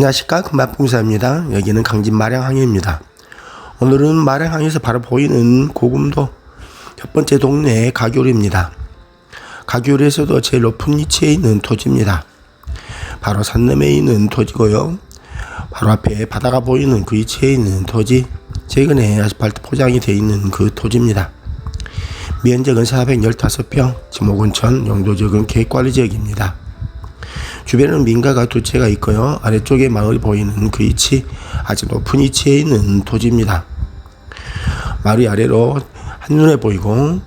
안녕하십니까 금박봉사입니다. 여기는 강진 마량항입니다. 오늘은 마량항에서 바로 보이는 고금도 첫 번째 동네 가교리입니다. 가교리에서도 제일 높은 위치에 있는 토지입니다. 바로 산 너머에 있는 토지고요. 바로 앞에 바다가 보이는 그 위치에 있는 토지, 최근에 아스팔트 포장이 되어 있는 그 토지입니다. 면적은 415평, 지목은 천, 용도적은 계획관리 지역입니다. 주변에는 민가가 두 채가 있고요. 아래쪽에 마을이 보이는 그 위치, 아주 높은 위치에 있는 토지입니다. 마을이 아래로 한눈에 보이고,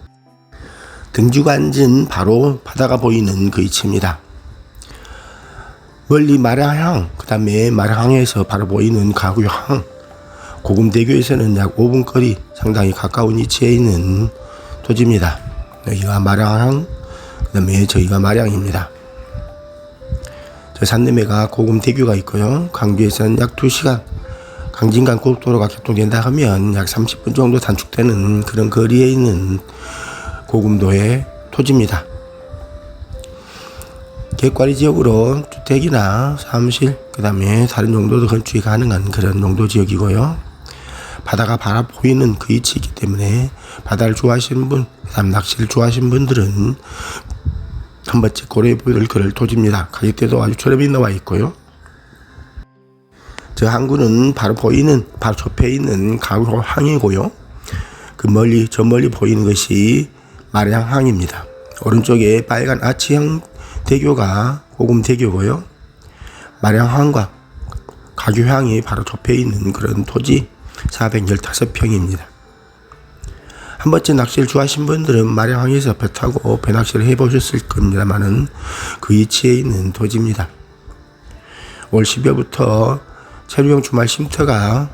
등주가 앉은 바로 바다가 보이는 그 위치입니다. 멀리 마량항, 그 다음에 마량항에서 바로 보이는 가구항, 고금대교에서는 약 5분 거리 상당히 가까운 위치에 있는 토지입니다. 여기가 마량항, 그 다음에 저희가 마량입니다. 저 산내매가 고금대교가 있고요. 강주에서는 약 2시간, 강진강 고속도로가 개통된다 하면 약 30분 정도 단축되는 그런 거리에 있는 고금도의 토지입니다. 객관리 지역으로 주택이나 사무실, 그 다음에 다른 용도도 건축이 가능한 그런 용도 지역이고요. 바다가 바라 보이는 그 위치이기 때문에 바다를 좋아하시는 분, 그 다음 낚시를 좋아하시는 분들은 한 번째 고려해 볼 그럴 토지입니다. 가격대도 아주 저렴히 나와 있고요. 저 항구는 바로 보이는 바로 옆에 있는 가구항이고요. 그 멀리 저 멀리 보이는 것이 마량 항입니다. 오른쪽에 빨간 아치형 대교가 고금 대교고요. 마량 항과 가교항이 바로 접해 있는 그런 토지 415평입니다. 한 번째 낚시를 좋아하신 분들은 마량항에서 배 타고 배 낚시를 해보셨을 겁니다만은 그 위치에 있는 토지입니다. 올 10월부터 체류용 주말 쉼터가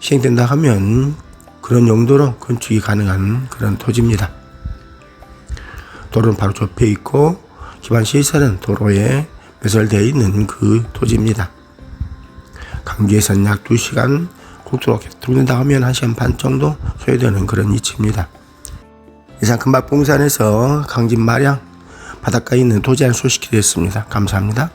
시행된다 하면 그런 용도로 건축이 가능한 그런 토지입니다. 도로는 바로 접해 있고 기반 시설은 도로에 매설되어 있는 그 토지입니다. 강주에서는 약 2시간 국도로 개통된다 하면 1시간 반 정도 소요되는 그런 위치입니다. 이상 금박봉산에서 강진 마량 바닷가에 있는 도지안 소식이 되었습니다. 감사합니다.